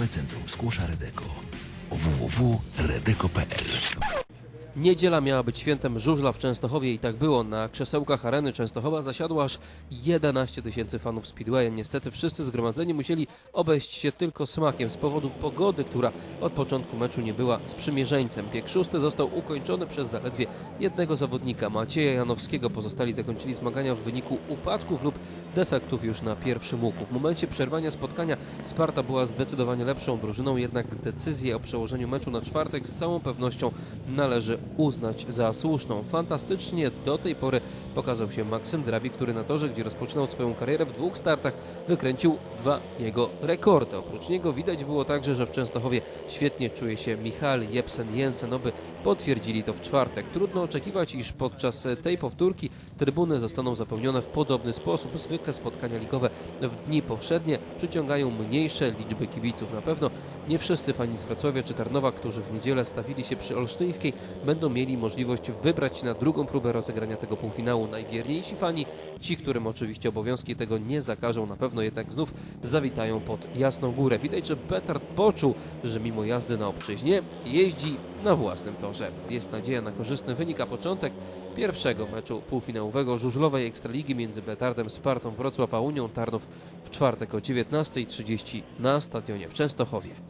Narodowe Centrum Skłosza Redeko www.redeko.pl Niedziela miała być świętem żużla w Częstochowie i tak było. Na krzesełkach areny Częstochowa zasiadło aż 11 tysięcy fanów Speedwayem. Niestety wszyscy zgromadzeni musieli obejść się tylko smakiem z powodu pogody, która od początku meczu nie była sprzymierzeńcem. Bieg szósty został ukończony przez zaledwie jednego zawodnika, Macieja Janowskiego. Pozostali zakończyli zmagania w wyniku upadków lub defektów już na pierwszym łuku. W momencie przerwania spotkania Sparta była zdecydowanie lepszą drużyną, jednak decyzję o przełożeniu meczu na czwartek z całą pewnością należy uznać za słuszną. Fantastycznie do tej pory pokazał się Maksym Drabi, który na torze, gdzie rozpoczynał swoją karierę w dwóch startach, wykręcił dwa jego rekordy. Oprócz niego widać było także, że w Częstochowie świetnie czuje się Michal Jepsen Jensen, oby potwierdzili to w czwartek. Trudno oczekiwać, iż podczas tej powtórki trybuny zostaną zapełnione w podobny sposób. Zwykle spotkania ligowe w dni powszednie przyciągają mniejsze liczby kibiców. Na pewno nie wszyscy fani z Wrocławia czy Tarnowa, którzy w niedzielę stawili się przy Olsztyńskiej, będą mieli możliwość wybrać na drugą próbę rozegrania tego półfinału. Najwierniejsi fani, ci, którym oczywiście obowiązki tego nie zakażą, na pewno jednak znów zawitają pod Jasną Górę. Widać, że Betard poczuł, że mimo jazdy na obczyźnie jeździ na własnym torze. Jest nadzieja na korzystny wynik, a początek pierwszego meczu półfinałowego żużlowej Ekstraligi między Betardem Spartą Wrocław a Unią Tarnów w czwartek o 19.30 na stadionie w Częstochowie.